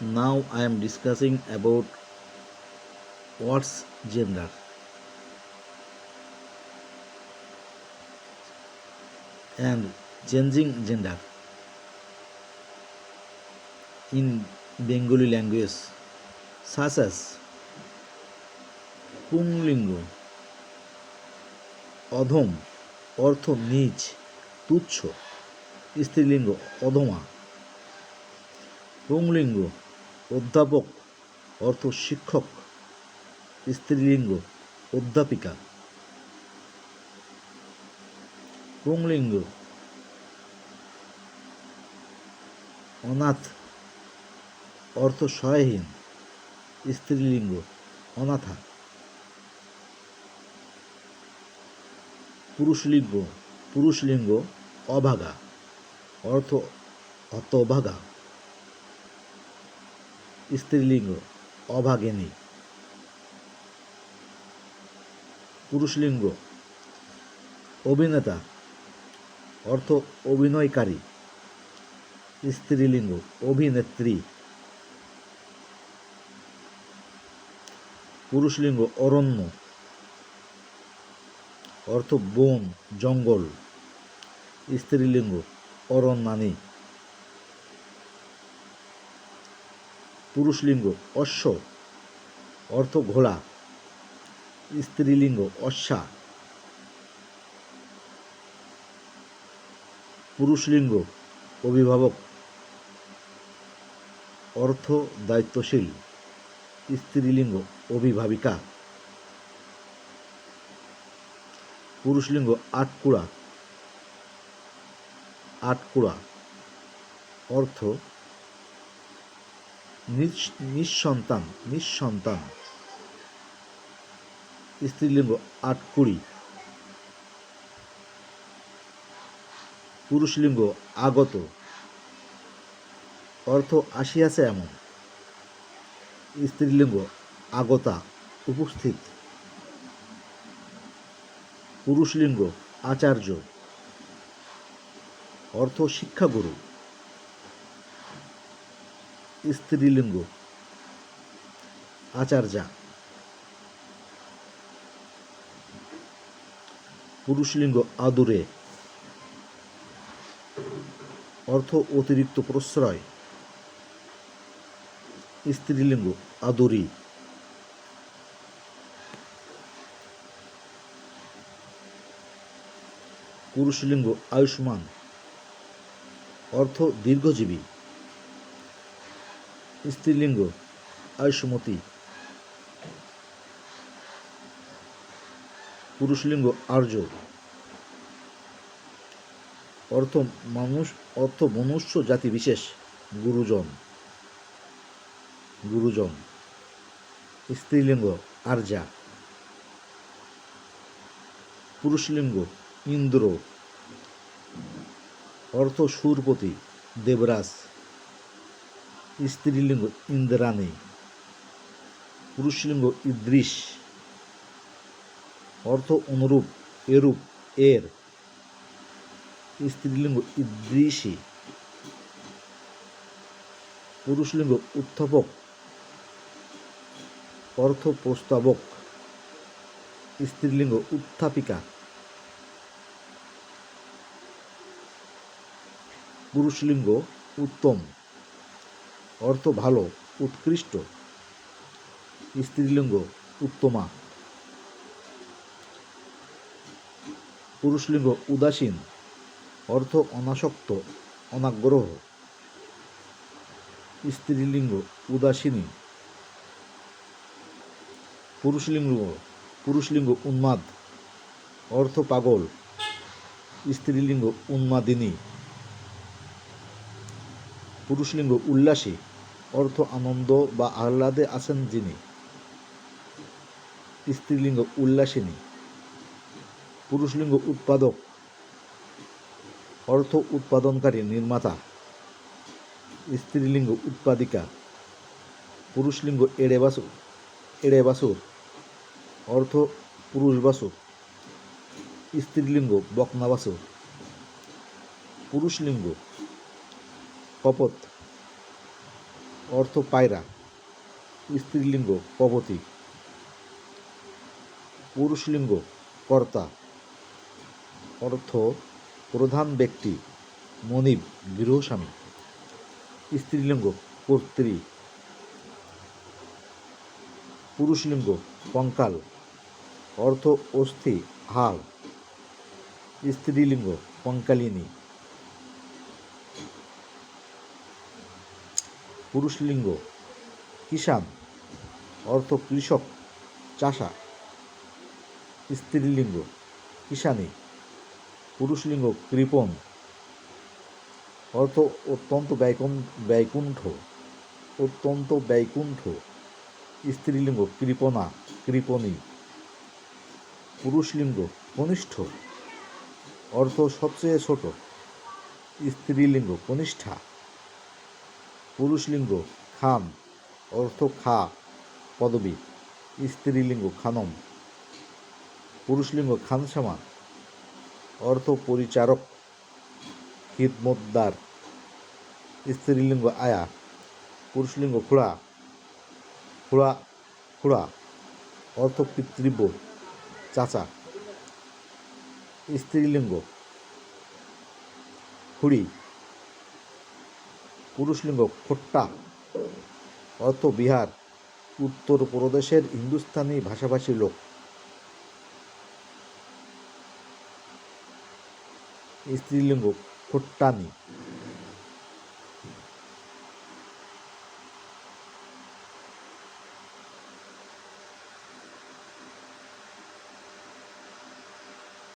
now I am discussing about what's gender. and changing gender in Bengali language such as পুংলিঙ্গ অধম অর্থ নিচ তুচ্ছ স্ত্রীলিঙ্গ অধমা পুংলিঙ্গ অধ্যাপক, অর্থ শিক্ষক, স্ত্রীলিঙ্গ, অধ্যাপিকা। পুংলিঙ্গ। অনাথ। অর্থ সহায়হীন স্ত্রীলিঙ্গ। অনাথা। পুরুষলিঙ্গ। পুরুষলিঙ্গ অভাগা। অর্থ হতভাগা। স্ত্রীলিঙ্গ অভাগিনী পুরুষলিঙ্গ, অভিনেতা, অর্থ অভিনয়কারী। স্ত্রীলিঙ্গ, অভিনেত্রী। পুরুষলিঙ্গ, অরণ্য। অর্থ বন, জঙ্গল। স্ত্রীলিঙ্গ অরণ্যানী পুরুষলিঙ্গ, অশ্ব, অর্থ ঘোড়া স্ত্রীলিঙ্গ, অশ্বা। পুরুষলিঙ্গ, অভিভাবক, অর্থ দায়িত্বশীল, স্ত্রীলিঙ্গ, অভিভাবিকা। পুরুষলিঙ্গ, আটকুড়া আটকুড়া, অর্থ নিঃসন্তান নিঃসন্তান। স্ত্রীলিঙ্গ আটকুড়ি পুরুষলিঙ্গ, আগত। অর্থ আসিয়াছে এমন। স্ত্রীলিঙ্গ, আগতা, উপস্থিত। পুরুষলিঙ্গ, আচার্য। অর্থ শিক্ষাগুরু। স্ত্রীলিঙ্গ। আচার্যা। পুরুষলিঙ্গ আদুরে। অর্থ অতিরিক্ত প্রশ্রয়। স্ত্রীলিঙ্গ আদরি। পুরুষলিঙ্গ আয়ুষ্মান। অর্থ দীর্ঘজীবী। স্ত্রীলিঙ্গ, আয়ুষ্মতী। পুরুষলিঙ্গ, আর্য। অর্থ মানুষ অর্থ মনুষ্য জাতি বিশেষ, গুরুজন। গুরুজন। স্ত্রীলিঙ্গ, আর্যা। পুরুষলিঙ্গ, ইন্দ্র। অর্থ সুরপতি, দেবরাজ। স্ত্রীলিঙ্গ ইন্দ্রাণী, পুরুষলিঙ্গ ইদৃশ অর্থ অনুরূপ, এরূপ, এর। স্ত্রীলিঙ্গ ইদৃশী পুরুষলিঙ্গ উত্থাপক, অর্থ প্রস্তাবক। স্ত্রীলিঙ্গ উত্থাপিকা, পুরুষলিঙ্গ উত্তম। অর্থ ভালো, উৎকৃষ্ট। স্ত্রীলিঙ্গ, উত্তমা। পুরুষলিঙ্গ, উদাসীন। অর্থ অনাসক্ত, অনাগ্রহ। স্ত্রীলিঙ্গ উদাসীনী পুরুষলিঙ্গ পুরুষলিঙ্গ, উন্মাদ। অর্থ পাগল। স্ত্রীলিঙ্গ, উন্মাদিনী। পুরুষলিঙ্গ, উল্লাসী। অর্থ, আনন্দ বা আহ্লাদে আছেন যিনি। স্ত্রীলিঙ্গ উল্লাসিনী, পুরুষলিঙ্গ উৎপাদক, অর্থ উৎপাদনকারী নির্মাতা, স্ত্রীলিঙ্গ উৎপাদিকা, পুরুষলিঙ্গ এড়ে বাসুর এড়ে বাসুর অর্থ পুরুষ বাসুর স্ত্রীলিঙ্গ বকনা বাসুর পুরুষলিঙ্গ, কপত অর্থ পায়রা, স্ত্রীলিঙ্গ পবতী পুরুষলিঙ্গ, কর্তা, অর্থ প্রধান ব্যক্তি, মনিব গৃহস্বামী স্ত্রীলিঙ্গ, কর্ত্রী, পুরুষলিঙ্গ, কঙ্কাল, অর্থ অস্থি, হাড়, স্ত্রীলিঙ্গ, কঙ্কালিনী। পুরুষলিঙ্গ, কিষাণ, অর্থ কৃষক, চাষা, স্ত্রীলিঙ্গ কিষানী পুরুষলিঙ্গ, কৃপণ, অর্থ অত্যন্ত ব্যয়কুণ ব্যয়কুণ্ঠ, অত্যন্ত ব্যয়কুণ্ঠ, স্ত্রীলিঙ্গ, কৃপণা, কৃপণী, পুরুষলিঙ্গ, কনিষ্ঠ, অর্থ সবচেয়ে ছোট, স্ত্রীলিঙ্গ, কনিষ্ঠা। পুরুষলিঙ্গ খান অর্থ খা, পদবী স্ত্রীলিঙ্গ খানম। পুরুষলিঙ্গ খানসামা অর্থ পরিচারক, খিদমতদার। স্ত্রীলিঙ্গ আয়া। পুরুষলিঙ্গ খুড়া। খুড়া খুড়া। অর্থ পিতৃব্য, চাচা। স্ত্রীলিঙ্গ খুড়ি। পুরুষলিঙ্গ খোট্টা। অর্থ বিহার উত্তরপ্রদেশের হিন্দুস্তানি ভাষাভাষী লোক। স্ত্রীলিঙ্গ খোট্টানি।